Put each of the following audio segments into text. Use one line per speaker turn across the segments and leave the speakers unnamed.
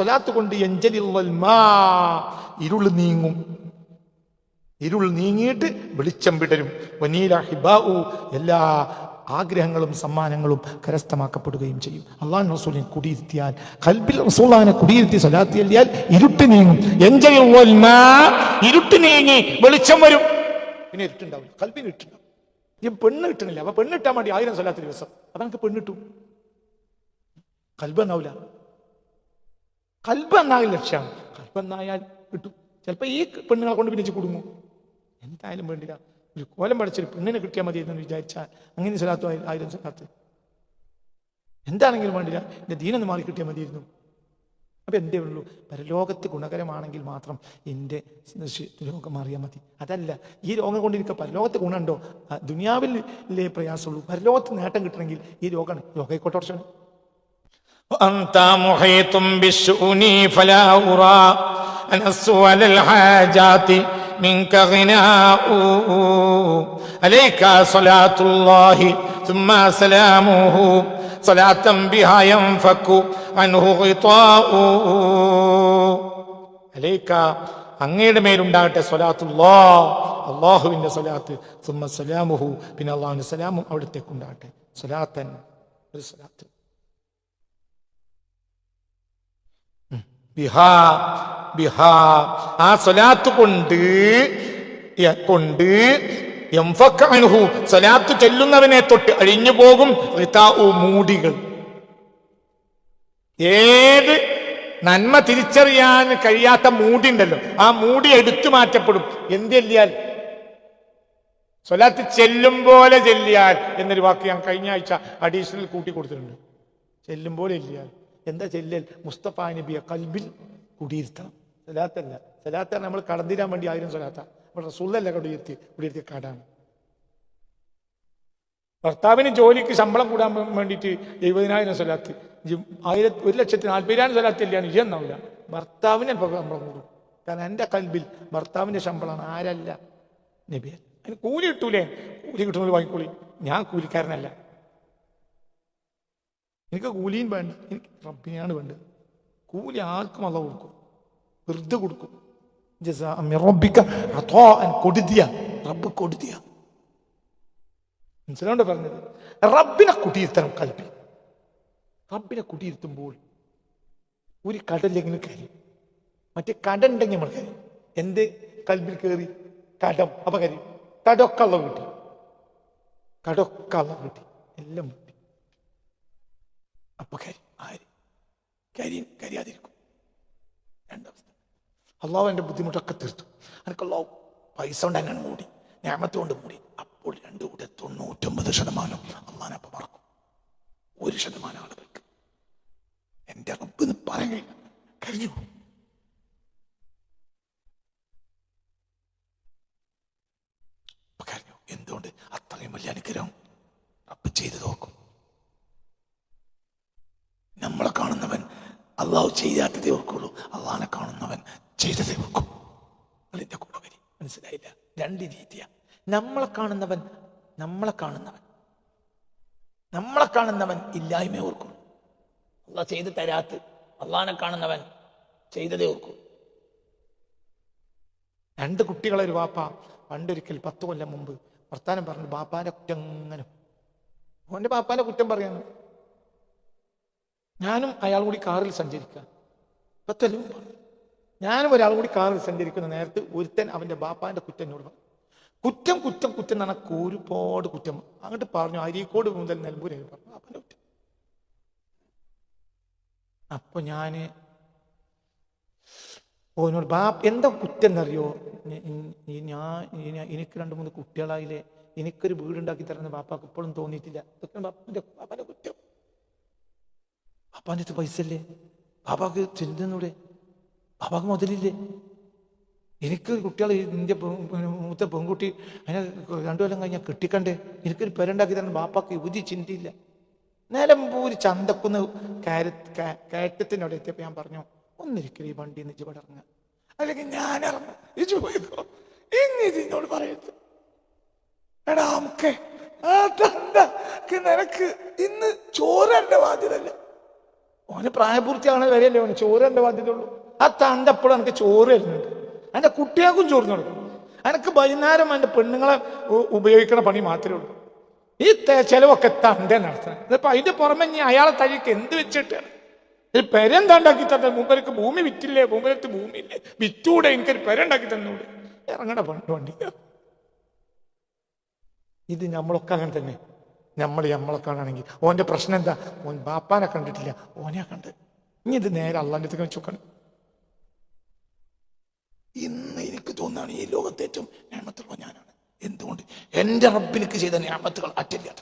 സ്വലാത്ത് കൊണ്ട് ഇരുൾ നീങ്ങും. ഇരുൾ നീങ്ങിയിട്ട് വെളിച്ചം വിടരും. വനീല ഹിബാഉ എല്ലാ ആഗ്രഹങ്ങളും സമ്മാനങ്ങളും കരസ്ഥമാക്കപ്പെടുകയും ചെയ്യും. അള്ളാൻ റസൂലിനെ കുടിയിരുത്തിയാൽ കൽബിൽ റസൂലാനെ കുടിയിരുത്തി സ്വലാത്തി എല്ലിയാൽ ഇരുട്ട് നീങ്ങും. ഇരുട്ട് നീങ്ങി വെളിച്ചം വരും. പിന്നെ ഇരുട്ടുണ്ടാവില്ല. കൽബിന് ഇരുട്ടുണ്ടാവും. ഈ പെണ്ണ് കിട്ടണില്ല. അപ്പൊ പെണ്ണ് കിട്ടാൻ വേണ്ടി ആയിരം സ്വലാത്ത് ദിവസം. അപ്പൊ പെണ്ണിട്ടു കൽബ് എന്നാവില്ല കൽബ് എന്നാകില്ല ലക്ഷ്യമാണ് കൽബ് എന്നായാൽ കിട്ടും. ചിലപ്പോൾ ഈ പെണ്ണുങ്ങളെ കൊണ്ട് പിന്നെ കുടുങ്ങും. എന്തായാലും വേണ്ടില്ല. ഒരു കോലം പഠിച്ചൊരു പെണ്ണിനെ കിട്ടിയാൽ മതി എന്ന് വിചാരിച്ചാൽ അങ്ങനെ സ്വലാത്തു ആയിരം സ്വലാത്ത്. എന്താണെങ്കിലും വേണ്ടില്ല. എന്റെ ദീനൊന്ന് മാറി കിട്ടിയാൽ മതിയായിരുന്നു. അപ്പം എന്തേ ഉള്ളൂ. പരലോകത്ത് ഗുണകരമാണെങ്കിൽ മാത്രം എന്റെ രോഗം മാറിയാൽ മതി. അതല്ല ഈ രോഗം കൊണ്ട് എനിക്ക് പരലോകത്ത് ഗുണമുണ്ടോ? ദുനിയാവിലെ പ്രയാസമുള്ളൂ. പരലോകത്ത് നേട്ടം കിട്ടണമെങ്കിൽ ഈ രോഗമാണ്. രോഗമായിക്കോട്ടെ
وأنت محيط بالشؤون فلا أرى أن أسوأ الحاجات منك غناء عليك صلاة الله ثم سلامه صلاة بها ينفك عنه غطاء
അലേക്ക അങ്ങയുടെ മേലുണ്ടാകട്ടെ സ്വലാത്തുല്ലാ അള്ളാഹുവിന്റെ സ്വലാത്ത് സുമ്മ സലാമുഹു പിന്നെ അള്ളാഹുവിന്റെ സലാമും അവിടത്തേക്ക് ഉണ്ടാകട്ടെ സ്വലാത്തൻ ഒരു സ്വലാത്ത് ബിഹാ ബിഹാ. ആ സ്വലാത്ത് കൊണ്ട് കൊണ്ട് യംഫക്ക അൻഹു. സ്വലാത്ത് ചെല്ലുന്നവനെ തൊട്ട് അഴിഞ്ഞു പോകും മൂടികൾ. ഏത് നന്മ തിരിച്ചറിയാൻ കഴിയാത്ത മൂടി ഉണ്ടല്ലോ ആ മൂടി എടുത്തു മാറ്റപ്പെടും. എന്ത് ചെല്ലിയാൽ? സ്വലാത്ത് ചെല്ലും പോലെ ചെല്ലിയാൽ. എന്നൊരു വാക്ക് ഞാൻ കഴിഞ്ഞ ആഴ്ച അഡീഷണൽ കൂട്ടി കൊടുത്തിട്ടുണ്ട്. ചെല്ലും പോലെ ചെല്ലിയാൽ. എന്താ ചെല്ലൽ? മുസ്തഫ നബിയെ കൽബിൽ കുടിയിരുത്തണം. സലാത്തല്ല. സലാത്ത നമ്മൾ കടന്നിരാൻ വേണ്ടി ആയിരം സലാത്ത. നമ്മൾ റസൂലല്ല കുടിയിരുത്തി? കുടിയിരുത്തിയ കാടാണ് ഭർത്താവിന് ജോലിക്ക് ശമ്പളം കൂടാൻ വേണ്ടിയിട്ട് എഴുപതിനായിരം സ്വലാത്ത് ഇജ്ജ് ആയിരത്തി ഒരു ലക്ഷത്തി നാൽപ്പതിനായിരം സ്ഥലത്ത് ഇല്ലാന്ന് ഇജ്ജ് എന്നാവില്ല ഭർത്താവിന് ശമ്പളം കൂടും. കാരണം എന്റെ കൽബിൽ ഭർത്താവിന്റെ ശമ്പളമാണ് ആരല്ല? നബിയൽ അതിന് കൂലി കിട്ടൂലേ? കൂലി കിട്ടുന്നത് വാങ്ങിക്കൂലി ഞാൻ കൂലിക്കാരനല്ല. എനിക്ക് കൂലിയും വേണ്ട. എനിക്ക് റബ്ബിനെയാണ് വേണ്ടത്. കൂലി ആർക്കും അള്ള കൊടുക്കും. വെറുതെ കൊടുക്കും. കൊടുതിയ. റബ്ബ് കൊടുതിയ. മനസ്സിലാണ്ട് പറഞ്ഞത്? റബ്ബിനെ കുട്ടിയിരുത്തണം കൽപ്പി റബ്ബിനെ കുട്ടിയിരുത്തുമ്പോൾ ഒരു കടലിലെങ്കിലും കയറി. മറ്റേ കട ഉണ്ടെങ്കിൽ നമ്മൾ കയറി. എന്ത്? കൽബിൽ കയറി കടം അപ്പൊ കരി കടമൊക്കെ ഉള്ള കിട്ടി. കടമൊക്കെ ഉള്ള കിട്ടി. എല്ലാം അപ്പൊ കരി ആര്? കരിയും കരിയാതിരിക്കും. എന്റെ ബുദ്ധിമുട്ടൊക്കെ തീർത്തു. എനിക്ക് അള്ളാഹു പൈസ കൊണ്ട് എന്നെ മൂടി ഞാമത്ത് കൊണ്ട് മൂടി. അപ്പോൾ രണ്ടു കൂടെ തൊണ്ണൂറ്റൊമ്പത് ശതമാനം അള്ളാനപ്പം മറക്കും. ഒരു ശതമാനം ആളുകൾക്ക്. എന്റെ റബ്ബ് എന്ന് പറയാൻ കരഞ്ഞു എന്തുകൊണ്ട്? അത്രയും വലിയ അനുഗ്രഹം റബ്ബ് ചെയ്തു നോക്കും. നമ്മളെ കാണുന്നവൻ അള്ളാഹു ചെയ്യാത്തതേ ഓർക്കുള്ളൂ അള്ളാഹിനെ കാണുന്നവൻ ചെയ്തതേ ഓർക്കും അതിന്റെ കൂടെ വരി. മനസ്സിലായില്ല? രണ്ട് രീതിയാ. നമ്മളെ കാണുന്നവൻ നമ്മളെ കാണുന്നവൻ. നമ്മളെ കാണുന്നവൻ ഇല്ലായ്മ ഓർക്കും. അള്ളാഹ് ചെയ്ത് തരാത്ത് അള്ളാഹിനെ കാണുന്നവൻ ചെയ്തതേ ഓർക്കും. രണ്ട് കുട്ടികളെ ഒരു വാപ്പ പണ്ടൊരിക്കൽ പത്ത് കൊല്ലം മുമ്പ് വർത്താനം പറഞ്ഞു ബാപ്പാന്റെ കുറ്റം അങ്ങനെ ഓന്റെ ബാപ്പാന്റെ കുറ്റം പറയാണ്. ഞാനും അയാൾ കൂടി കാറിൽ സഞ്ചരിക്കുക. പത്തല്ലോ പറഞ്ഞു. ഞാനും ഒരാൾ കൂടി കാറിൽ സഞ്ചരിക്കുന്ന നേരത്ത് ഒരുത്തൻ അവന്റെ ബാപ്പാന്റെ കുറ്റം എന്നോട് പറഞ്ഞു. കുറ്റം കുറ്റം കുറ്റം എന്ന് പറഞ്ഞാൽ ഒരുപാട് കുറ്റം. അങ്ങോട്ട് പറഞ്ഞു അരീക്കോട് മുതൽ നെൽമ്പൂർ പറഞ്ഞു. ബാപ്പാന്റെ കുറ്റം. അപ്പൊ ഞാൻ ഓനോട് ബാപ്പ എന്താ കുറ്റം എന്നറിയോ? ഞാൻ എനിക്ക് രണ്ട് മൂന്ന് കുട്ടികളായില്ലേ. എനിക്കൊരു വീടുണ്ടാക്കി തരുന്ന ബാപ്പാക്ക് ഇപ്പോഴും തോന്നിയിട്ടില്ല. ഇതൊക്കെയാണ് ബാപ്പാന്റെ കുറ്റം. ബാപ്പാന്റെ അടുത്ത് പൈസ അല്ലേ ബാബാക്ക് ചെല്ലുന്നൂടെ ബാബാക്ക് മുതലില്ലേ എനിക്ക് കുട്ടികൾ ഇന്ത്യ മൂത്ത പെൺകുട്ടി അതിനെ രണ്ടു കൊല്ലം കഴിഞ്ഞാൽ കിട്ടിക്കണ്ടേ എനിക്കൊരു പെരണ്ടാക്കി തരണം ബാപ്പാക്ക് യുവതി ചിന്തയില്ല നിലമ്പൂര് ചന്തക്കുന്ന് കയര കയറ്റത്തിനോട് എത്തിയപ്പോൾ ഞാൻ പറഞ്ഞു ഒന്നിരിക്കൽ ഈ വണ്ടി നിന്ന് പടറങ്ങ അല്ലെങ്കിൽ ഞാൻ ഇറങ്ങും ഇജു പോയിക്കോ ഇനി ഇതിനോട് പറയരുത് എടാ നമുക്ക് നിനക്ക് ഇന്ന് ചോരന്റെ ബാധ്യതല്ല ഓന് പ്രായപൂർത്തിയാണ് വരെയല്ലേ ഓന്? എന്റെ ബാധ്യതയുള്ളൂ. ആ തണ്ടപ്പോഴും എനിക്ക് ചോറ് വരുന്നുണ്ട് എന്റെ കുട്ടികൾക്കും ചോറ് കൊടുക്കും എനിക്ക് വൈകുന്നേരം എന്റെ പെണ്ണുങ്ങളെ ഉപയോഗിക്കണ പണി മാത്രമേ ഉള്ളൂ. ഈ ചിലവൊക്കെ തണ്ട നടത്തണം. ഇതിപ്പോൾ അതിന്റെ പുറമെ ഇനി അയാളെ തഴിക്ക് എന്ത് വെച്ചിട്ടാണ് ഒരു പെരന്താണ്ടാക്കി തന്നെ മുമ്പേക്ക് ഭൂമി വിറ്റില്ലേ? മൂപ്പരത്ത് ഭൂമി ഇല്ലേ? വിറ്റൂടെ എനിക്കൊരു പെരണ്ടാക്കി തന്നൂടെ? ഇറങ്ങണ പണ്ട് വണ്ടി ഇത് നമ്മളൊക്കെ അങ്ങനെ തന്നെ. നമ്മൾ നമ്മളെ കാണുകയാണെങ്കിൽ. ഓന്റെ പ്രശ്നം എന്താ? ഓൻ ബാപ്പാനെ കണ്ടിട്ടില്ല. ഓനെ കണ്ട്. ഇനി ഇത് നേരെ അള്ളാന്റെ അടുത്ത് വെച്ചോക്കണം ഇന്ന് എനിക്ക് തോന്നുകയാണ് ഈ ലോകത്തെ ഏറ്റവും ഞാമത്തുള്ള ഞാനാണ്. എന്തുകൊണ്ട്? എന്റെ റബ്ബിനിക്ക് ചെയ്ത ഞാമത്തുകൾ അറ്റല്ലാത്ത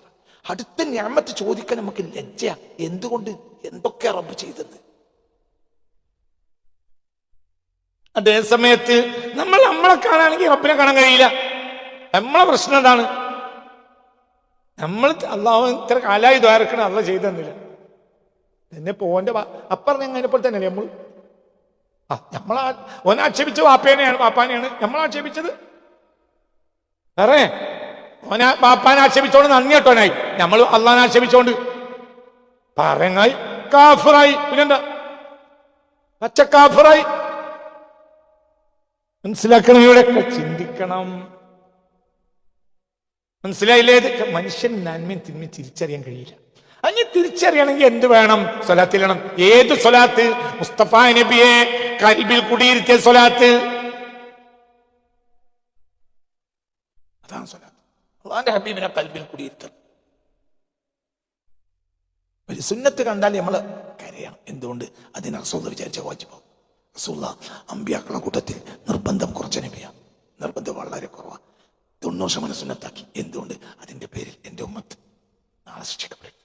അടുത്ത ഞാമത്ത് ചോദിക്കാൻ നമുക്ക് ലജ്ജ എന്തുകൊണ്ട്? എന്തൊക്കെ റബ്ബ് ചെയ്തെന്ന്
അതേ സമയത്ത് നമ്മൾ നമ്മളെ കാണാണെങ്കിൽ റബ്ബിനെ കാണാൻ കഴിയില്ല. നമ്മളെ പ്രശ്നം എന്താണ്? നമ്മൾ അള്ളാഹു ഇത്ര കാലായി ദ്വാരക്കണം അള്ള ചെയ്തെന്നില്ല.
എന്നെ പോവന്റെ അപ്പറഞ്ഞ അങ്ങനെ പോലെ തന്നെ നമ്മൾ?
ആ നമ്മളാ ഓനെ ആക്ഷേപിച്ച വാപ്പേനെയാണ് വാപ്പാനെയാണ് നമ്മൾ ആക്ഷേപിച്ചത്. വേറെ? ഓന വാപ്പാനെ ആക്ഷേപിച്ചോണ്ട് നന്ദി കേട്ടോനായി നമ്മൾ അള്ളാനെ ആക്ഷേപിച്ചോണ്ട്. പറങ്ങായി കാഫറായി. പിന്നെന്താ? പച്ച കാഫറായി മനസ്സിലാക്കണം ഇവിടെ ചിന്തിക്കണം. മനസ്സിലായില്ലേ?
മനുഷ്യൻ നന്മയും തിന്മയും തിരിച്ചറിയാൻ കഴിയില്ല.
അങ്ങനെ തിരിച്ചറിയണമെങ്കിൽ എന്ത് വേണം? സ്വലാത്തിലണം ഏത് സ്വലാത്ത്? മുസ്തഫ നബിയെ കൽബിൽ കുടിയിരുത്തിയ സ്വലാത്ത്.
അതാണ് സ്വലാത്ത്. അള്ളാന്റെ ഹബീബിനെ കൽബിൽ കുടിയിരുത്തൽ ഒരു സുന്നത്ത് കണ്ടാൽ നമ്മൾ കരയണം. എന്തുകൊണ്ട്? അതിന് റസൂൽ വിചാരിച്ച വാജിബാവും റസൂള്ള അമ്പിയാക്കളുടെ കൂട്ടത്തിൽ നിർബന്ധം കുറച്ച് നബിയ. നിർബന്ധം വളരെ കുറവാണ് തൊണ്ണൂറ് ശതമാനം സുന്നത്താക്കി. എന്തുകൊണ്ട്? അതിന്റെ പേരിൽ എന്റെ ഉമ്മത്ത് നാളെ ശിക്ഷിക്കപ്പെടും.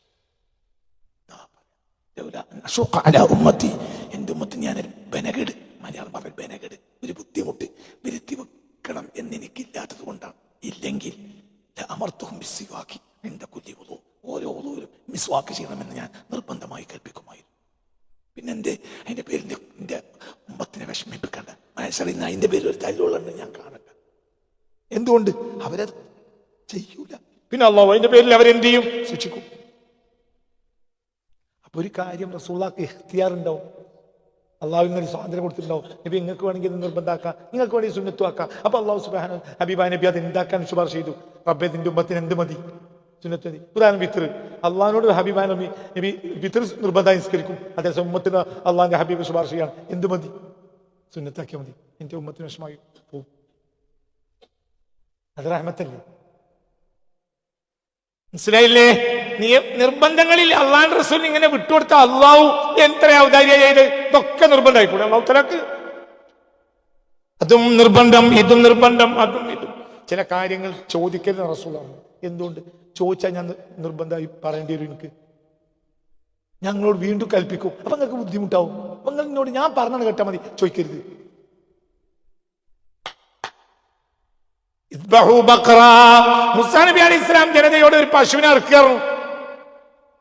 ഉമ്മത്തി. എന്റെ ഉമ്മത്ത് ഞാൻ ബനകേട് മലയാളം പറഞ്ഞ ബനകേട്. ഒരു ബുദ്ധിമുട്ട് വരുത്തി വെക്കണം എന്ന് എനിക്കില്ലാത്തത് കൊണ്ടാണ്. ഇല്ലെങ്കിൽ അമർത്തവും മിസ്സിവാക്കി എന്റെ കുല്ലി ഉള്ളൂ ഓരോ ഉള്ളൂരും മിസ്വാക്ക് ചെയ്യണമെന്ന് ഞാൻ നിർബന്ധമായി കൽപ്പിക്കുമായിരുന്നു. എന്റെ അതിന്റെ പേരിൽ എന്റെ- ഉമ്മത്തിനെ വിഷമിപ്പിക്കേണ്ട. മനസ്സറിയുന്ന അതിന്റെ പേരിൽ ഒരു തല്ലുള്ളെന്ന് ഞാൻ കാണണ്ട എന്തുകൊണ്ട്? അവരത് ചെയ്യൂല.
പിന്നെ അള്ളാഹു അതിന്റെ പേരിൽ അവരെന്ത് ചെയ്യും
ശിക്ഷിക്കും. അപ്പൊ ഒരു കാര്യം റസൂള്ളാക്ക് ഇഖ്തിയാർ ഉണ്ടാവും അള്ളാഹു ഇങ്ങനെ സ്വാതന്ത്ര്യം കൊടുത്തിട്ടുണ്ടാവും. നബി നിങ്ങൾക്ക് വേണമെങ്കിൽ ഇത് നിർബന്ധമാക്കാം നിങ്ങൾക്ക് വേണമെങ്കിൽ സുന്നത്തുവാക്കാം അപ്പൊ അള്ളാഹു സുബാന ഹബീബ നബി അത് എന്താക്കാൻ ശുപാർശ ചെയ്തു? റബ്ബെ നിന്റെ ഉമ്മത്തിന് എന്ത് മതി? സുന്നത്ത് മതി. ഉദാഹരണം വിത്തർ അള്ളാഹിനോട് ഹബീബ നബി നബി വിത്തർ നിർബന്ധമായി നിസ്കരിക്കും. അതേസമയം ഉമ്മത്തിന് അള്ളാഹിന്റെ ഹബീബ് ശുപാർശ ചെയ്യാണ്. എന്ത് മതി? സുന്നത്താക്കിയാൽ മതി. എന്റെ ഉമ്മത്തിന് വിഷമായി അത് റഹ്മത്തല്ലേ?
മനസ്സിലായില്ലേ? നീ നിർബന്ധങ്ങളിൽ അള്ളാൻ റസൂൽ ഇങ്ങനെ വിട്ടുകൊടുത്ത അള്ളാഹു എത്ര ഔദാര്യ ഇതൊക്കെ നിർബന്ധമായി കൂടെ അള്ളാഹു അതും നിർബന്ധം ഇതും നിർബന്ധം അതും ഇതും.
ചില കാര്യങ്ങൾ ചോദിക്കരുത് റസൂളാണ് എന്തുകൊണ്ട്? ചോദിച്ചാൽ ഞാൻ നിർബന്ധമായി പറയേണ്ടി വരും എനിക്ക്. ഞങ്ങളോട് വീണ്ടും കൽപ്പിക്കും. അപ്പൊ നിങ്ങൾക്ക് ബുദ്ധിമുട്ടാവും. അപ്പൊ നിങ്ങൾ എന്നോട് ഞാൻ പറഞ്ഞാണ് കേട്ടാൽ മതി. ചോദിക്കരുത്.
നബി അലി ഇസ്ലാം ജനതയോട് ഒരു പശുവിനെ ഇറക്കാറും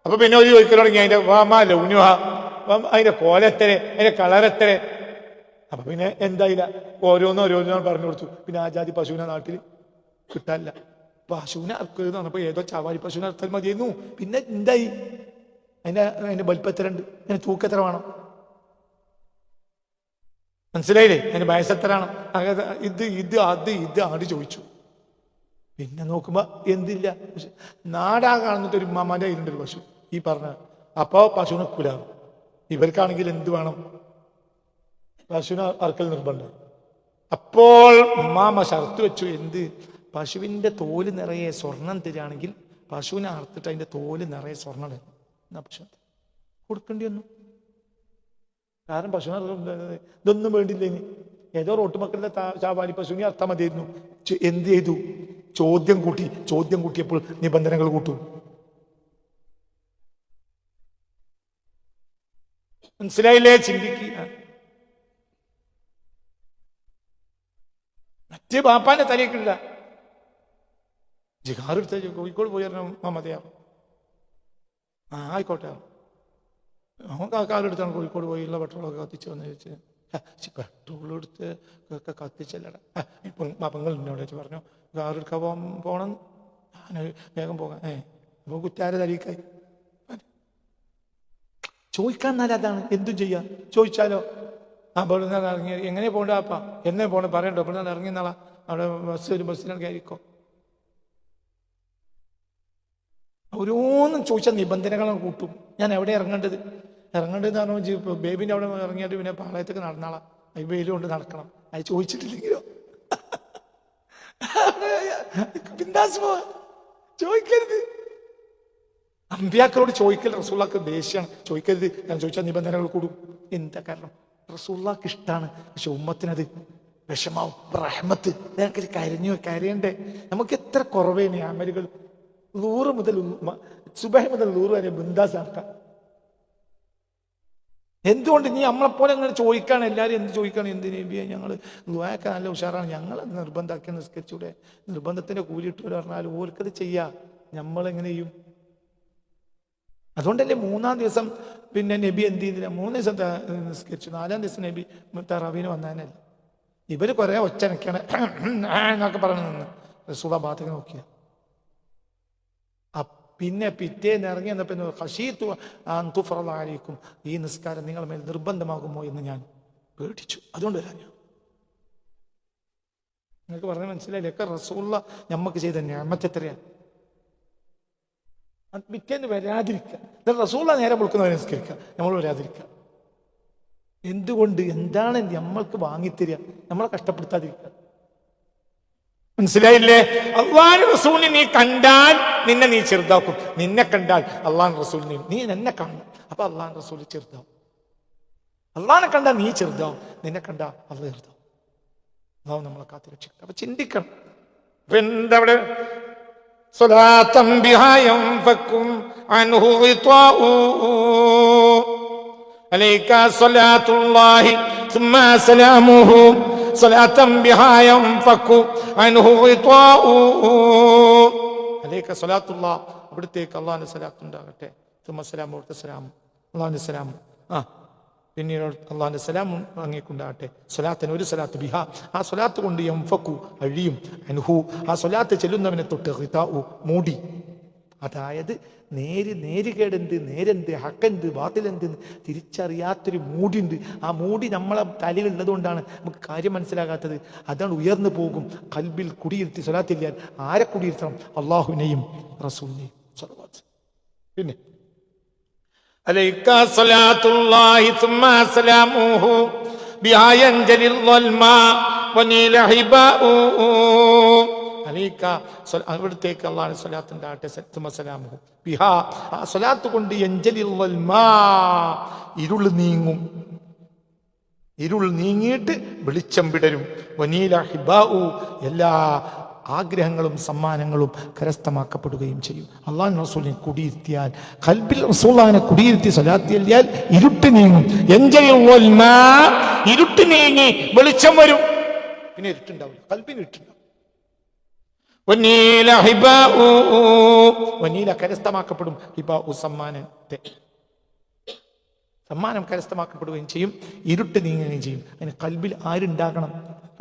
അപ്പൊ പിന്നെ ഒരു ചോദിക്കൽ തുടങ്ങി അതിന്റെ വാമ ലൗനുഹ അതിന്റെ കോലത്തരെ അതിന്റെ കളറത്തരെ
അപ്പൊ പിന്നെ എന്തായില്ല ഓരോന്നും ഓരോന്നും പറഞ്ഞു കൊടുത്തു. പിന്നെ ആ ജാതി പശുവിനെ നാട്ടിൽ കിട്ടാനില്ല. പശുവിനെ അറക്കരുത് പറഞ്ഞപ്പോ ഏതോ ചാവാരി പശുവിനെ അറുത്താൽ മതിയായിരുന്നു. പിന്നെ എന്തായി? അതിന്റെ അതിന്റെ വലിപ്പം അതിന്റെ ഉണ്ട് അതിന് തൂക്കം വേണം?
മനസ്സിലായില്ലേ?
അതിന് വയസ്സ് എത്രയാണ് അങ്ങനെ ഇത് ഇത് അത് ഇത് ആട് ചോദിച്ചു. പിന്നെ നോക്കുമ്പോ എന്തില്ല? നാടാ കാണുന്നിട്ട് ഒരു ഉമ്മാമാന്റെ കയ്യിലുണ്ട് ഒരു പശു. ഈ പറഞ്ഞ അപ്പോ പശുവിനെ കുലാവും ഇവർക്കാണെങ്കിൽ എന്ത് വേണം? പശുവിനെ അറക്കൽ നിർബന്ധം. അപ്പോൾ ഉമ്മാമ ഷർത്ത് വെച്ചു. എന്ത്? പശുവിന്റെ തോൽ നിറയെ സ്വർണം തരികയാണെങ്കിൽ പശുവിനെ അറുത്തിട്ട് അതിന്റെ തോൽ നിറയെ സ്വർണം എന്നാ പശു കൊടുക്കേണ്ടി വന്നു. കാരണം പശുവിന് ഇതൊന്നും വേണ്ടില്ല ഇനി. ഏതോ റോട്ടുമക്കളുടെ ചാവാലി പശുവിനെ അർത്ഥം മതിയായിരുന്നു. എന്ത് ചെയ്തു? ചോദ്യം കൂട്ടി. ചോദ്യം കൂട്ടിയപ്പോൾ നിബന്ധനകൾ കൂട്ടും.
മനസ്സിലായില്ലേ? ചിന്തിക്കുക മറ്റേ ബാപ്പാന്റെ തലയ്ക്കില്ല
ജിഹാറെടുത്ത കോഴിക്കോട് പോയി മമതയാ ആ ആയിക്കോട്ടെ. അവൻ കാലെടുത്താണ് കോഴിക്കോട് പോയുള്ള പെട്രോളൊക്കെ കത്തിച്ച് വന്ന് ചോദിച്ച് പെട്രോൾ എടുത്ത് ഒക്കെ കത്തിച്ചല്ലടാ. ആ, ഇപ്പം മപ്പങ്ങൾ എന്നോട് വെച്ച് പറഞ്ഞു കാറെടുക്കാൻ പോകാൻ പോകണം ഞാൻ വേഗം പോകാം. ഏ അപ്പോൾ കുറ്റാരെ തലീക്കായി ചോദിക്കാൻ നല്ല അതാണ്. എന്തും ചെയ്യാം. ചോദിച്ചാലോ? ആ ഇവിടെ നിന്നാണ് ഇറങ്ങി എങ്ങനെ പോകണ്ട അപ്പ? എന്നെ പോകണം പറയണ്ടോ. ഇവിടെ നിന്ന് ഇറങ്ങി നാളാ അവിടെ ബസ് ഒരു ബസ്സിനാണ് കയറിക്കോ. ഓരോന്നും ചോദിച്ച നിബന്ധനകളും കൂട്ടും. ഞാൻ എവിടെ ഇറങ്ങേണ്ടത്? ഇറങ്ങേണ്ടത് എന്ന് പറഞ്ഞാൽ ബേബിന്റെ അവിടെ ഇറങ്ങിയിട്ട് പിന്നെ പാളയത്തേക്ക് നടന്നാളാം. ഈ വെയിൽ കൊണ്ട് നടക്കണം. അത് ചോദിച്ചിട്ടില്ലെങ്കിലോ? ബിന്ദാസ് പോവാ. ചോദിക്കരുത്. അമ്പ്യാക്കളോട് ചോദിക്കൽ റസൂള്ളക്ക് ദേഷ്യമാണ് ചോദിക്കരുത്. ഞാൻ ചോദിച്ചാൽ നിബന്ധനകൾ കൂടും. എന്താ കാരണം? റസൂള്ളക്ക് ഇഷ്ടമാണ് പക്ഷെ ഉമ്മത്തിനത് വിഷമാവും. റഹ്മത്ത്. ഞങ്ങൾക്ക് കരഞ്ഞു കരയണ്ടേ? നമുക്ക് എത്ര കുറവേന് അമലുകൾ. നൂറ് മുതൽ സുബഹ മുതൽ നൂറ് വരെ ബിന്ദാസ് ആക്കാം എന്തുകൊണ്ട് നീ നമ്മളെപ്പോലെ അങ്ങനെ ചോദിക്കാണ്? എല്ലാവരും എന്ത് ചോദിക്കാണ്? എന്ത് നബിയെ ഞങ്ങൾ ദുബായൊക്കെ നല്ല ഉഷാറാണ്. ഞങ്ങൾ നിർബന്ധമാക്കി നിസ്കരിച്ചൂടെ. നിർബന്ധത്തിന്റെ കൂലിയിട്ട് പറഞ്ഞാൽ ഓർക്കത് ചെയ്യാ. നമ്മൾ എങ്ങനെ ചെയ്യും? അതുകൊണ്ടല്ലേ മൂന്നാം ദിവസം പിന്നെ നബി എന്ത് ചെയ്തില്ല? മൂന്ന് ദിവസം നിസ്കരിച്ചു. നാലാം ദിവസം നബി തറാവീന് വന്നാനല്ല ഇവർ കുറെ ഒച്ചനക്കാണ്. എന്നൊക്കെ പറഞ്ഞു നിന്ന്. റസൂല ഭാഗത്തേക്ക് നോക്കിയ. അ- പിന്നെ പിറ്റേന്ന് ഇറങ്ങി വന്നപ്പോ ഹഷീത്തു തുഫറായിരിക്കും ഈ നിസ്കാരം നിങ്ങളുടെ മേൽ നിർബന്ധമാകുമോ എന്ന് ഞാൻ പേടിച്ചു. അതുകൊണ്ട് ഞാൻ. നിങ്ങൾക്ക് പറഞ്ഞ മനസ്സിലായില്ലേ? ഒക്കെ റസൂള്ള നമുക്ക് ചെയ്ത ഞാമത്ത് എത്രയാണ് അത് പിറ്റേന്ന് വരാതിരിക്കുക. എന്നാൽ റസൂള്ള നേരെ വിളിക്കുന്നവരെ നിസ്കരിക്കുക നമ്മൾ വരാതിരിക്കുക. എന്തുകൊണ്ട്? എന്താണ് നമ്മൾക്ക് വാങ്ങിത്തരിക. നമ്മളെ കഷ്ടപ്പെടുത്താതിരിക്കുക.
മനസ്സിലായില്ലേ അള്ളാൻ റസൂലിനെ നീ കണ്ടാൽ നിന്നെ നീ ചെറുതാക്കും നിന്നെ കണ്ടാൽ അള്ളാൻ റസൂലിനെ
നീ എന്നെ കാണണം അപ്പൊ അള്ളാൻ റസൂൽ ചെറുതാവും അള്ളാനെ കണ്ടാൽ നീ ചെറുതാവും നിന്നെ കണ്ടാൽ അള്ള ചെറുതാവും അള്ളാഹു നമ്മളെ കാത്തു രക്ഷിക്കട്ടെ അപ്പൊ ചിന്തിക്കണം
അപ്പൊ എന്താ അവിടെ സ്വലാത്തം ബിഹായം ഫക്കും അൻഹു ഗിത്വാഉ. عليك صلاة الله ثم سلامه صلاة بها ينفك عنه غطاء
അലേക്ക് സ്വലാത്തുള്ള അവിടത്തേക്ക് അള്ളാഹിന്റെ സ്വലാത്ത് ഉണ്ടാകട്ടെ തുമ്മസലാം അവിടുത്തെ സലാം അള്ളാഹിന്റെ സലാം ആ പിന്നീട് അള്ളാഹിന്റെ സലാം വാങ്ങിക്കൊണ്ടാകട്ടെ സ്വലാത്തിന് ഒരു സ്വലാത്ത് ബിഹ ആ സ്വലാത്ത് കൊണ്ട് എംഫക്കു അഴിയും അനുഹു ആ സ്വലാത്ത് ചെല്ലുന്നവനെ തൊട്ട് ഹിതാഉ മൂടി അതായത് നേര് നേര് കേടുണ്ട് നേരെന്ത് ഹക്കുണ്ട് ബാത്തിലെന്ത് തിരിച്ചറിയാത്തൊരു മൂടിയുണ്ട് ആ മൂടി നമ്മളെ തലയിലുള്ളത് കൊണ്ടാണ് നമുക്ക് കാര്യം മനസ്സിലാകാത്തത്. അതാണ് ഉയർന്നു പോകും. കൽബിൽ കുടിയിരുത്തി സ്വലാത്തില്ല ആരെ കുടിയിരുത്തണം? അള്ളാഹുവിനെയും റസൂലിനെയും. പിന്നെ. അലൈക്കാ അലൈക്ക അവിടത്തേക്ക് അള്ളാഹു സ്വലാത്തിന്റെ ആട്ടെ സലാമു ബിഹാ ആ സ്വലാത്ത് കൊണ്ട് എഞ്ചലിൽ ഇരുൾ നീങ്ങും. ഇരുൾ നീങ്ങിയിട്ട് വെളിച്ചം വിടരും. വനീല ഹിബാഉ എല്ലാ ആഗ്രഹങ്ങളും സമ്മാനങ്ങളും കരസ്ഥമാക്കപ്പെടുകയും ചെയ്യും. അള്ളാഹു റസൂലിനെ കുടിയിരുത്തിയാൽ കൽബിൽ റസൂലിനെ കുടിയിരുത്തി സ്വലാത്തിയാൽ ഇരുട്ട് നീങ്ങും.
എൻജയൊൽമ ഇരുട്ട് നീങ്ങി വെളിച്ചം വരും.
പിന്നെ ഇരുട്ടുണ്ടാവില്ല. കൽബിന് ഇരുട്ടുണ്ടാവും വന്നീല കരസ്ഥമാക്കപ്പെടും. സമ്മാനത്തെ സമ്മാനം കരസ്ഥമാക്കപ്പെടുകയും ചെയ്യും. ഇരുട്ട് നീങ്ങുകയും ചെയ്യും. അതിന് കൽബിൽ ആരുണ്ടാകണം?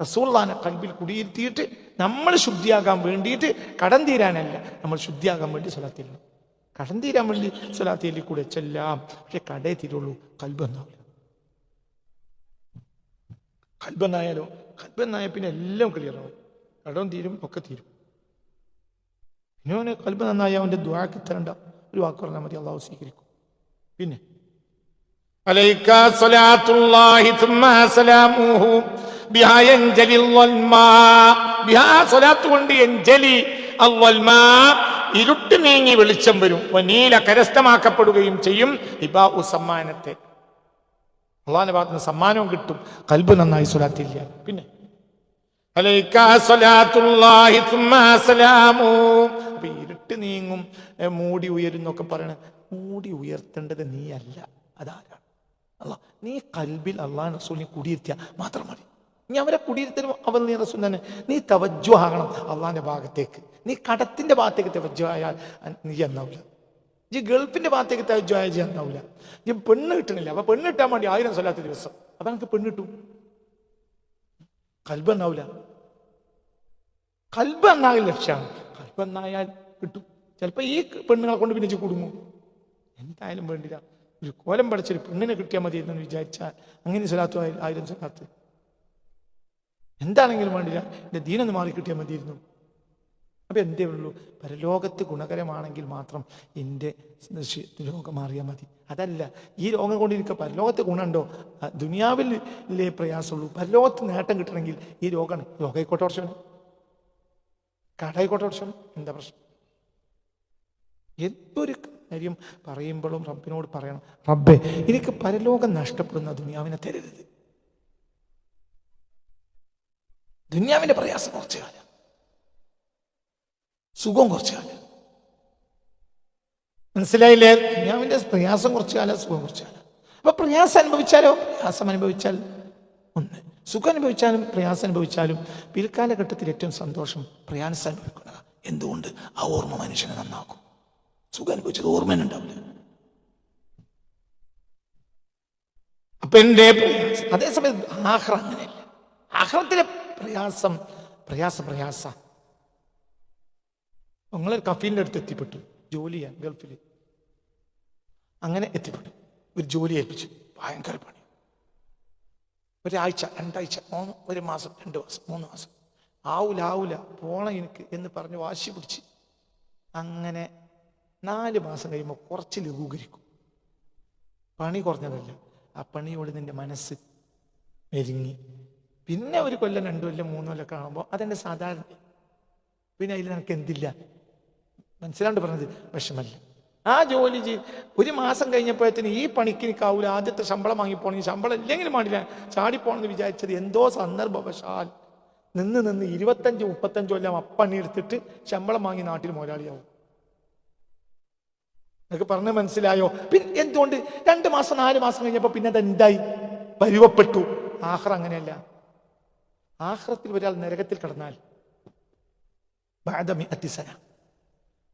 റസൂള്ളാനെ കൽബിൽ കുടിയിരുത്തിയിട്ട് നമ്മൾ ശുദ്ധിയാകാൻ വേണ്ടിയിട്ട് കടം തീരാനല്ല. നമ്മൾ ശുദ്ധിയാകാൻ വേണ്ടി സ്വലാത്തിരണം കടം തീരാൻ വേണ്ടി സ്വലാത്തിയിൽ കൂടെ ചെല്ലാം. പക്ഷെ കടേ തീരുള്ളൂ. കൽബെന്നാവില്ല കൽബെന്നായാലോ. കൽബെന്നായ പിന്നെ എല്ലാം ക്ലിയർ ആവും. കടവും തീരും ഒക്കെ തീരും. ഇനിയോന് കൽബ് നന്നായി അവന്റെ ദ്വാക്ക് തരേണ്ട. ഒരു വാക്ക് പറഞ്ഞാൽ മതി അള്ളാഹു സ്വീകരിക്കും. പിന്നെ
കൊണ്ട് എഞ്ചലി ഇരുട്ട് നീങ്ങി വെളിച്ചം വരും. വനീല കരസ്ഥമാക്കപ്പെടുകയും ചെയ്യും. ഇബാ സമ്മാനത്തെ.
അള്ളാഹിന്റെ ഭാഗത്ത് നിന്ന് സമ്മാനവും കിട്ടും. കൽബ് നന്നായി സ്വലാത്തില്ല. പിന്നെ കെട്ട് നീങ്ങും മൂടി ഉയരും എന്നൊക്കെ പറയണ മൂടി ഉയർത്തേണ്ടത് നീയല്ല അതാരാണ്? അല്ല നീ കൽബിൽ അള്ളാഹ് റസൂലിനെ കുടിയിരുത്തിയ മാത്രം മതി. നീ അവരെ കുടിയിരുത്തലും അവൻ നീ റസൂൽ തന്നെ നീ തവജ്ജു ആകണം അള്ളാഹിന്റെ ഭാഗത്തേക്ക്. നീ കടത്തിന്റെ ഭാഗത്തേക്ക് തവജ്ജു ആയാൽ നീ എന്നാവില്ല ഈ ഗൾഫിന്റെ ഭാഗത്തേക്ക് തവജ്ജു ആയാൽ ജീ എന്നാവില്ല ഈ പെണ്ണ് കിട്ടണില്ല അപ്പൊ പെണ്ണ് കിട്ടാൻ വേണ്ടി ആയിരം സ്വലാത്ത ദിവസം. അപ്പം പെണ്ണ് കിട്ടും. കൽബ് എന്നാവില്ല കൽബ് എന്നാകില്ല ലക്ഷ്യമാണ് കൽബ് എന്നായാൽ കിട്ടും. ചിലപ്പോൾ ഈ പെണ്ണുങ്ങളെ കൊണ്ട് പിന്നെ കുടുങ്ങും. എന്തായാലും വേണ്ടില്ല. ഒരു കോലം പഠിച്ചൊരു പെണ്ണിനെ കിട്ടിയാൽ മതി എന്ന് വിചാരിച്ചാൽ അങ്ങനെ സ്വലാത്തു ആയിരം സ്വലാത്ത്. എന്താണെങ്കിലും വേണ്ടില്ല. എന്റെ ദീനൊന്ന് മാറി കിട്ടിയാൽ മതിയിരുന്നു അപ്പൊ എന്തേ ഉള്ളൂ. പരലോകത്ത് ഗുണകരമാണെങ്കിൽ മാത്രം എന്റെ രോഗം മാറിയാൽ മതി. അതല്ല ഈ രോഗം കൊണ്ട് എനിക്ക് പരലോകത്ത് ഗുണമുണ്ടോ? ദുനിയാവിലെ പ്രയാസമുള്ളൂ. പരലോകത്ത് നേട്ടം കിട്ടണമെങ്കിൽ ഈ രോഗമാണ് രോഗമായിക്കോട്ടെ വർഷമാണ് കടായിക്കോട്ടെ വർഷമാണ് എന്താ പ്രശ്നം? എന്തൊരു കാര്യം പറയുമ്പോഴും റബ്ബിനോട് പറയണം റബ്ബെ എനിക്ക് പരലോകം നഷ്ടപ്പെടുന്ന ദുനിയാവിനെ തരരുത്. ദുനിയാവിന്റെ പ്രയാസം കുറച്ച് കാലം. സുഖം കുറച്ച് കാലം. മനസ്സിലായില്ലേ? ദുനിയാവിന്റെ പ്രയാസം കുറച്ച് കാലം സുഖം കുറച്ച് കാലം. അപ്പൊ പ്രയാസം അനുഭവിച്ചാലോ? പ്രയാസം അനുഭവിച്ചാൽ ഒന്ന്. സുഖം അനുഭവിച്ചാലും പ്രയാസം അനുഭവിച്ചാലും പിൽക്കാലഘട്ടത്തിൽ ഏറ്റവും സന്തോഷം പ്രയാസം അനുഭവിക്കുന്നതാണ് എന്തുകൊണ്ട്? ആ ഓർമ്മ മനുഷ്യനെ നന്നാക്കും. സുഖം അനുഭവിച്ചത് ഓർമ്മ ഉണ്ടാവില്ല അപ്പൊ എന്റെ പ്രയാസം അതേസമയം ആഹ്റ അങ്ങനെയല്ല ആഹ്റത്തിലെ പ്രയാസം പ്രയാസ പ്രയാസ. നിങ്ങളെ കഫീലിന്റെ അടുത്ത് എത്തിപ്പെട്ടു ജോലിയാണ് ഗൾഫിൽ അങ്ങനെ എത്തിപ്പെട്ടു ഒരു ജോലി ഏൽപ്പിച്ചു ഭയങ്കര പണി. ഒരാഴ്ച രണ്ടാഴ്ച മൂന്ന് ഒരു മാസം രണ്ട് മാസം മൂന്ന് മാസം. ആവൂല ആവൂല പോണം എനിക്ക് എന്ന് പറഞ്ഞ് വാശി പിടിച്ച്. അങ്ങനെ നാല് മാസം കഴിയുമ്പോൾ കുറച്ച് ലഘൂകരിക്കും. പണി കുറഞ്ഞതല്ല. ആ പണിയോട് നിന്റെ മനസ്സ് മെരുങ്ങി പിന്നെ ഒരു കൊല്ലം രണ്ടു കൊല്ലം മൂന്ന് കൊല്ലം കാണുമ്പോൾ അതെന്റെ സാധാരണ. പിന്നെ അതിൽ നിനക്ക് എന്തില്ല? മനസ്സിലാണ്ട് പറഞ്ഞത് വിഷമല്ല. ആ ജോലി ചെയ്ത് ഒരു മാസം കഴിഞ്ഞപ്പോഴത്തേന് ഈ പണിക്ക് എനിക്കാവൂല ആദ്യത്തെ ശമ്പളം വാങ്ങിപ്പോണെങ്കിൽ ശമ്പളം ഇല്ലെങ്കിലും പാടില്ല ചാടിപ്പോണെന്ന് വിചാരിച്ചത് എന്തോ സന്ദർഭവശാൽ. നിന്ന് നിന്ന് ഇരുപത്തഞ്ച് മുപ്പത്തഞ്ച് കൊല്ലം അപ്പണി എടുത്തിട്ട് ശമ്പളം വാങ്ങി നാട്ടിൽ മുതലാളിയാവും. നിങ്ങൾക്ക് പറഞ്ഞ് മനസ്സിലായോ? പിന്നെ എന്തുകൊണ്ട്? രണ്ട് മാസം നാല് മാസം കഴിഞ്ഞപ്പോൾ പിന്നെ അത് എന്തായി പരുവപ്പെട്ടു. ആഹ്റ അങ്ങനെയല്ല. ആഹ്റത്തിൽ ഒരാൾ നരകത്തിൽ കടന്നാൽ ബാദമി അത്തിസന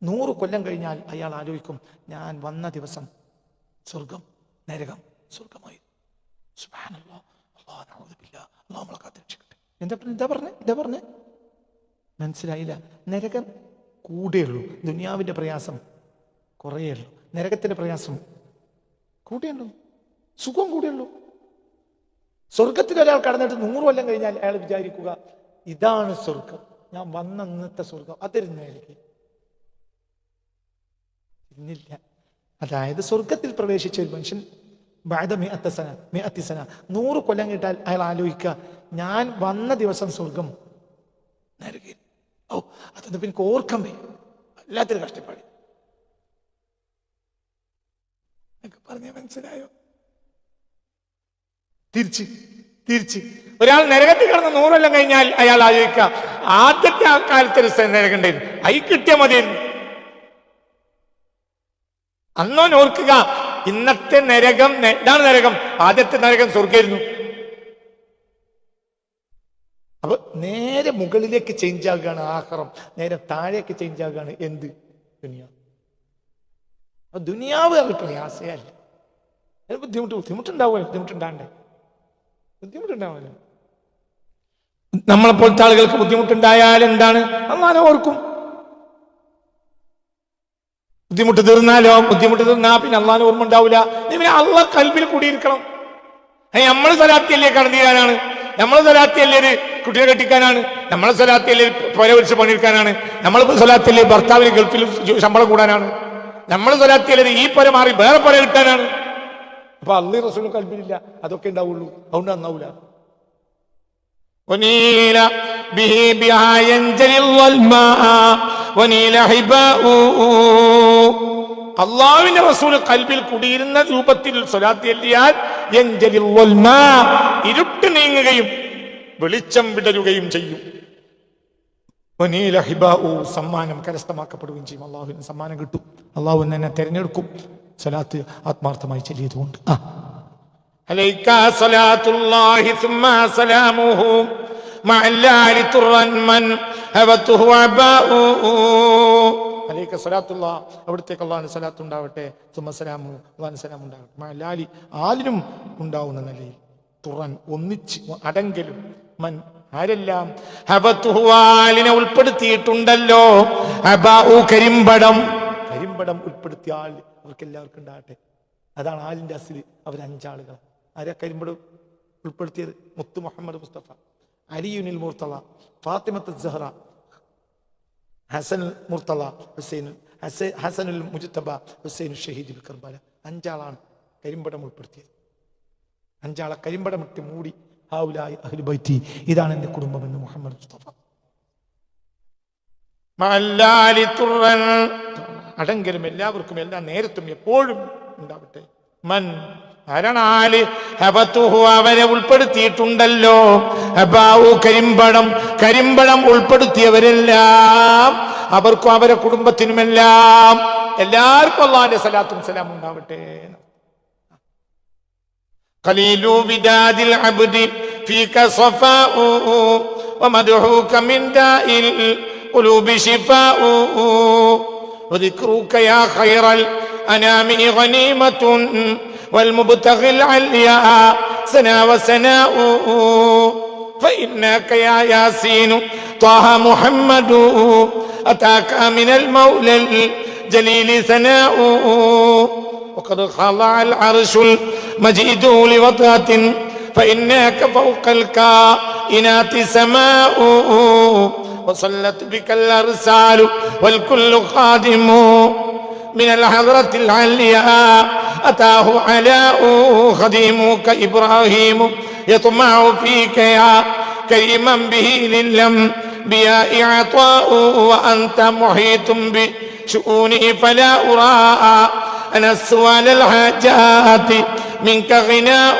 നൂറ് കൊല്ലം കഴിഞ്ഞാൽ അയാൾ ആലോചിക്കും ഞാൻ വന്ന ദിവസം സ്വർഗം നരകം സ്വർഗമായി. എന്താ പറഞ്ഞു? എന്താ പറഞ്ഞ? മനസ്സിലായില്ല. നരകം കൂടെയുള്ളൂ. ദുനിയാവിന്റെ പ്രയാസം കുറേയുള്ളൂ നരകത്തിന്റെ പ്രയാസം. കൂടിയുള്ളൂ സുഖം കൂടിയുള്ളൂ. സ്വർഗത്തിൽ ഒരാൾ കടന്നിട്ട് നൂറ് കൊല്ലം കഴിഞ്ഞാൽ അയാൾ വിചാരിക്കുക ഇതാണ് സ്വർഗം ഞാൻ വന്ന ഇന്നത്തെ സ്വർഗം അതിരുന്നായിരിക്കും. ഇന്നില്ല. അതായത് സ്വർഗത്തിൽ പ്രവേശിച്ച ഒരു മനുഷ്യൻ ബാധ മേ അത്തിസന നൂറ് കൊല്ലം കിട്ടാൽ അയാൾ ആലോചിക്കുക ഞാൻ വന്ന ദിവസം സ്വർഗം നരകയിൽ ഓ അതൊന്നും പിന്നെ ഓർക്കാൻ എല്ലാത്തിനും കഷ്ടപ്പാട്. എന്നൊക്കെ പറഞ്ഞ മനസ്സിലായോ? തിരിച്ച് തിരിച്ച്. ഒരാൾ നരകത്തിൽ കിടന്ന് നൂറെല്ലാം കഴിഞ്ഞാൽ അയാൾ ആലോചിക്കുക ആദ്യത്തെ ആ കാലത്ത് ഐ കിട്ടിയ മതി. അന്നോ ഓർക്കുക ഇന്നത്തെ നരകം എന്താണ് നരകം? ആദ്യത്തെ നരകം സ്വർഗായിരുന്നു അപ്പൊ നേരെ മുകളിലേക്ക് ചേഞ്ച് ആകുകയാണ് ആഹാരം നേരെ താഴേക്ക് ചേഞ്ച് ആകുകയാണ് എന്ത്? ദുനിയാവ് അപ്പൊ ദുനിയാവ് അത് പ്രയാസയല്ല അതിന് ബുദ്ധിമുട്ട് ബുദ്ധിമുട്ടുണ്ടാവുമല്ലോ ബുദ്ധിമുട്ടുണ്ടാണ്ടേ ബുദ്ധിമുട്ടുണ്ടാവുമല്ലോ. നമ്മളെപ്പോലത്തെ ആളുകൾക്ക് ബുദ്ധിമുട്ടുണ്ടായാൽ എന്താണ്? അന്നാലും ഓർക്കും. ബുദ്ധിമുട്ട് തീർന്നാലോ? ബുദ്ധിമുട്ട് തീർന്നാ പിന്നെ അള്ളാന് ഓർമ്മ ഉണ്ടാവില്ല പിന്നെ അള്ള കൽബിൽ കൂടിയിരിക്കണം. നമ്മൾ സ്വലാത്തിയല്ലേ കടന്നു നമ്മളെ നമ്മൾ സ്വലാത്തിയല്ലേ ഒരു കുട്ടിയെ കെട്ടിക്കാനാണ്? നമ്മളെ സ്വലാത്തിയല്ലേ പുര വിളിച്ച് പണിയെടുക്കാനാണ്? നമ്മൾ സ്വലാത്തിയല്ലേ ഭർത്താവിന് ഗൾഫിൽ ശമ്പളം കൂടാനാണ്? നമ്മൾ സ്വലാത്തിയത് ഈ പര മാറി വേറെ പര കിട്ടാനാണ്. അപ്പൊ അള്ളി റസൂലും കൽപ്പിനില്ല അതൊക്കെ ഉണ്ടാവുള്ളൂ. അതുകൊണ്ട് നന്നാവൂല. അള്ളാവിന്റെ റസൂൽ കൽബിൽ കുടിയിരുന്ന രൂപത്തിൽ സ്വലാത്തി ഇരുട്ട് നീങ്ങുകയും വെളിച്ചം വിടരുകയും ചെയ്യും. സമ്മാനം കരസ്ഥമാക്കപ്പെടുകയും ചെയ്യും. അള്ളാഹുവിന് സമ്മാനം കിട്ടും. അള്ളാഹു എന്നെ തിരഞ്ഞെടുക്കും. സലാത്ത് ആത്മാർത്ഥമായി ചെല്ലിയതുകൊണ്ട്. ആ. സലാത്ത് ഉണ്ടാവട്ടെ. സലാം ഉണ്ടാവട്ടെ. ആലിനും ഉണ്ടാവുന്ന നിലയിൽ തുറൻ ഒന്നിച്ച് അടങ്കലും മൻ ആരെല്ലാം? ഹബത്തുഹു ആലിനെ ഉൾപ്പെടുത്തിയിട്ടുണ്ടല്ലോ. ഹബാഉ കരിമ്പടം. കരിമ്പടം ഉൾപ്പെടുത്തിയ ആൾ അവർക്ക് എല്ലാവർക്കും ഉണ്ടാകട്ടെ. അതാണ് ആലിന്റെ അസിൽ അവർ അഞ്ചാളുകൾ ആരാ കരിമ്പട് ഉൾപ്പെടുത്തിയത്? മുത്തു മുഹമ്മദ് മുസ്തഫ അലിയുനിൽ മുർത്തള ഫാത്തിമത്ത് സഹറ ഹസൻ മുർത്തള ഹുസൈൻ ഹസ- ഹസനുൽ മുജുത്തബ ഹുസൈൻ ഷഹീദ് കർബല അഞ്ചാളാണ് കരിമ്പടം ഉൾപ്പെടുത്തിയത്. അഞ്ചാളെ കരിമ്പടം ഇട്ട് മൂടി ഹാവുലായി അഹ്ലു ബൈത്തി. ഇതാണ് എന്ന് മുഹമ്മദ് മുസ്തഫ.
അടങ്കലും എല്ലാവർക്കും എല്ലാ നേരത്തും എപ്പോഴും ഉണ്ടാവട്ടെ. മൻ അരണാൽ ഹബത്തുഹു അവരെ ഉൾപ്പെടുത്തിയിട്ടുണ്ടല്ലോ. ഹബാവു കരിമ്പടം കരിമ്പടം ഉൾപ്പെടുത്തിയവരെല്ലാം അവർക്കും അവരെ കുടുംബത്തിനുമെല്ലാം എല്ലാവർക്കും അള്ളാന്റെ സലാത്തും സലാം ഉണ്ടാവട്ടെ. قليل وداد العبد فيك صفاء ومدعوك من داء القلوب شفاء. وذكرك يا خير الأنام غنيمة والمبتغي العليا سنا وسناء فإنك يا ياسين طه محمد أتاك من المولى الجليل ثناء. وقد خضع العرش لوطأة فإنك فوق الكائنات سماء وصلت بك الأرسال والكل خادم من الحضرة العليا. أتاه علاء خديمك إبراهيم يطمع فيك يا كريما به للأنبياء عطاء وأنت محيط بشؤونه فلا أراء أنا السؤال الحاجات منك غناء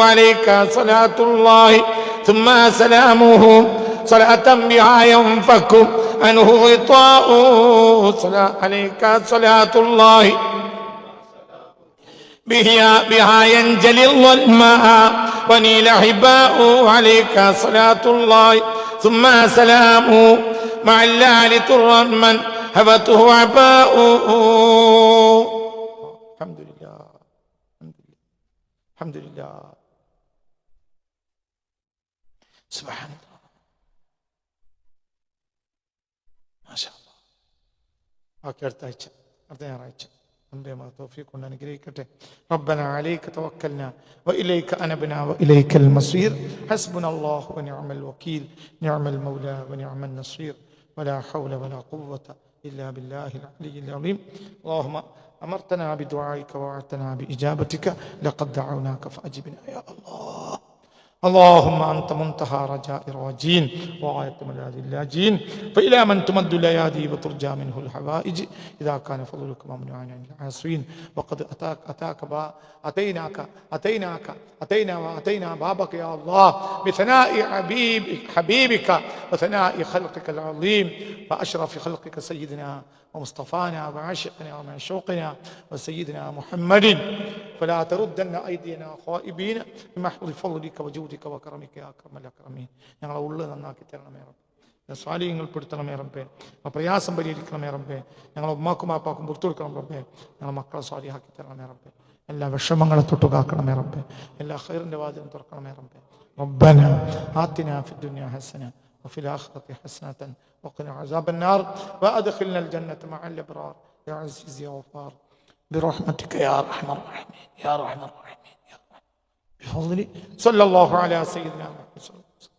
عليك صلاة الله ثم سلامه. صلاة بها ينفك عنه غطاء. صلاة عليك صلاة الله. بها, بها ينجلي الظلماء ونيل حباء عليك صلاة الله ثم سلامه. مع اللال ترا من هبته عباء الحمد لله. الحمد لله سبحان الله ما شاء الله ഓക്കെ അടുത്ത ആഴ്ച അടുത്ത ഞായറാഴ്ച അമ്പയമാ തോഫീഖ് കൊണ്ട് അനുഗ്രഹിക്കട്ടെ ربنا عليك توكلنا وإليك أنبنا وإليك المصير حسبنا الله ونعم الوكيل نعم المولى ونعم النصير ولا حول ولا قوة إلا بالله العلي العظيم اللهم أمرتنا بدعائك ووعدتنا بإجابتك لقد دعوناك فأجبنا يا الله. اللهم أنت منتهى رجاء الراجين وغاية ملاذ اللاجين. فإلى من تمد الأيادي وترجى منه الحوائج. إذا كان فضلك ممنوعا عن العاصين. وقد أتاك أتاك با أتيناك أتيناك أتينا وأتينا بابك يا الله بثناء حبيبك حبيبك وثناء خلقك العظيم. وأشرف خلقك سيدنا ومصطفانا وعاشقنا ومعشوقنا وسيدنا محمد فلا تردن أيدينا خائبين بمحض فضلك وجودك وكرمك يا أكرم الأكرمين ഞങ്ങളെ ഉള്ളു നന്നാക്കി തരണമേ റബ്ബേ സ്വാലിയങ്ങൾ പെടുത്തണമേ റബ്ബേ ഞങ്ങളെ പ്രയാസം പരിഹരിക്കണമേ റബ്ബേ ഞങ്ങളെ ഉമ്മാക്കും ആപ്പാക്കും പുറത്തു കൊടുക്കണം റബ്ബേ ഞങ്ങളെ മക്കളെ സ്വാലിയാക്കി തരണമേ റബ്ബേ എല്ലാ വിഷമങ്ങളെ തൊട്ടു കാക്കണമേ റബ്ബേ എല്ലാ ഖൈറിൻ്റെ വാതിലും തുറക്കണമേ റബ്ബേ ربنا آتنا في الدنيا حسنة وفي الآخرة حسنة وقنا عذاب النار وأدخلنا الجنة مع الأبرار يا عزيز يا غفار برحمتك يا أرحم الراحمين يا أرحم الراحمين يا رحمن. بفضل صلى الله على سيدنا محمد صلى الله عليه وسلم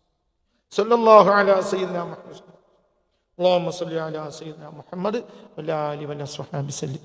صلى الله على سيدنا محمد صلى الله عليه وسلم. اللهم صل على سيدنا محمد وعلى آله وصحبه وسلم